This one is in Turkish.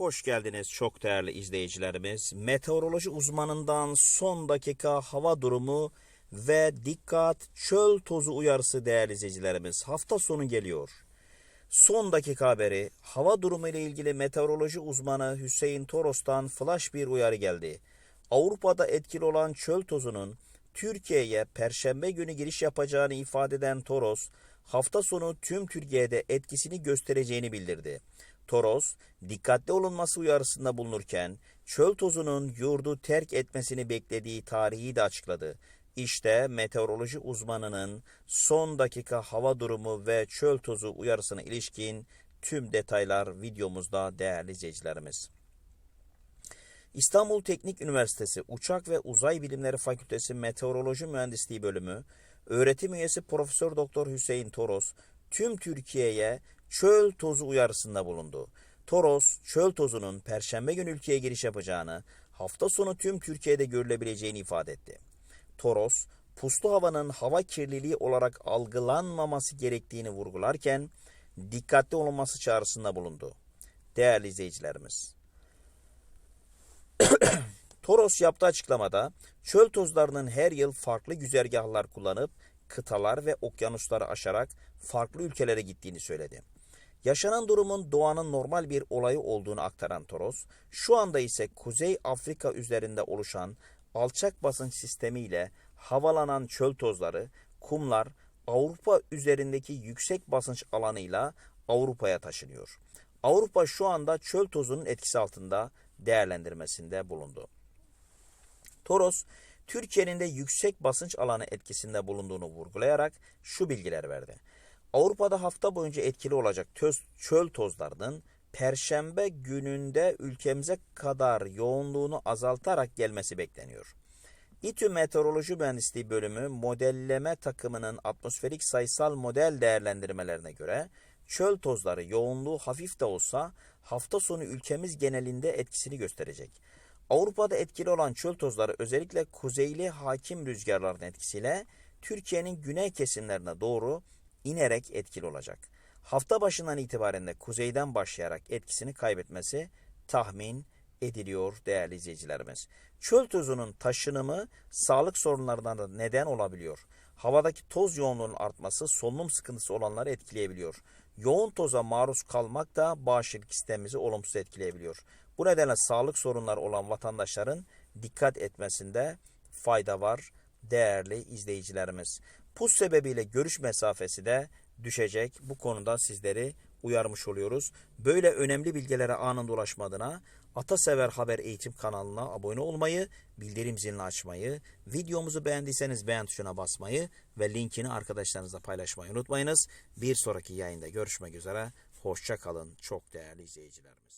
Hoş geldiniz çok değerli izleyicilerimiz. Meteoroloji uzmanından son dakika hava durumu ve dikkat çöl tozu uyarısı değerli izleyicilerimiz. Hafta sonu geliyor. Son dakika haberi hava durumu ile ilgili meteoroloji uzmanı Hüseyin Toros'tan flash bir uyarı geldi. Avrupa'da etkili olan çöl tozunun Türkiye'ye perşembe günü giriş yapacağını ifade eden Toros, hafta sonu tüm Türkiye'de etkisini göstereceğini bildirdi. Toros, dikkatli olunması uyarısında bulunurken çöl tozunun yurdu terk etmesini beklediği tarihi de açıkladı. İşte meteoroloji uzmanının son dakika hava durumu ve çöl tozu uyarısına ilişkin tüm detaylar videomuzda değerli izleyicilerimiz. İstanbul Teknik Üniversitesi Uçak ve Uzay Bilimleri Fakültesi Meteoroloji Mühendisliği Bölümü öğretim üyesi Profesör Doktor Hüseyin Toros tüm Türkiye'ye çöl tozu uyarısında bulundu. Toros, çöl tozunun perşembe günü ülkeye giriş yapacağını, hafta sonu tüm Türkiye'de görülebileceğini ifade etti. Toros, puslu havanın hava kirliliği olarak algılanmaması gerektiğini vurgularken dikkatli olunması çağrısında bulundu. Değerli izleyicilerimiz, Toros yaptığı açıklamada çöl tozlarının her yıl farklı güzergahlar kullanıp kıtalar ve okyanusları aşarak farklı ülkelere gittiğini söyledi. Yaşanan durumun doğanın normal bir olayı olduğunu aktaran Toros, şu anda ise Kuzey Afrika üzerinde oluşan alçak basınç sistemiyle havalanan çöl tozları, kumlar Avrupa üzerindeki yüksek basınç alanıyla Avrupa'ya taşınıyor. Avrupa şu anda çöl tozunun etkisi altında değerlendirmesinde bulundu. Toros, Türkiye'nin de yüksek basınç alanı etkisinde bulunduğunu vurgulayarak şu bilgiler verdi. Avrupa'da hafta boyunca etkili olacak töz, çöl tozlarının Perşembe gününde ülkemize kadar yoğunluğunu azaltarak gelmesi bekleniyor. İTÜ Meteoroloji Mühendisliği Bölümü modelleme takımının atmosferik sayısal model değerlendirmelerine göre çöl tozları yoğunluğu hafif de olsa hafta sonu ülkemiz genelinde etkisini gösterecek. Avrupa'da etkili olan çöl tozları özellikle kuzeyli hakim rüzgarların etkisiyle Türkiye'nin güney kesimlerine doğru inerek etkili olacak. Hafta başından itibaren de kuzeyden başlayarak etkisini kaybetmesi tahmin ediliyor değerli izleyicilerimiz. Çöl tozunun taşınımı sağlık sorunlarına da neden olabiliyor. Havadaki toz yoğunluğunun artması solunum sıkıntısı olanları etkileyebiliyor. Yoğun toza maruz kalmak da bağışıklık sistemimizi olumsuz etkileyebiliyor. Bu nedenle sağlık sorunları olan vatandaşların dikkat etmesinde fayda var değerli izleyicilerimiz. Pus sebebiyle görüş mesafesi de düşecek. Bu konuda sizleri uyarmış oluyoruz. Böyle önemli bilgilere anında ulaşma adına Atasever Haber Eğitim kanalına abone olmayı, bildirim zilini açmayı, videomuzu beğendiyseniz beğen tuşuna basmayı ve linkini arkadaşlarınızla paylaşmayı unutmayınız. Bir sonraki yayında görüşmek üzere. Hoşça kalın çok değerli izleyicilerimiz.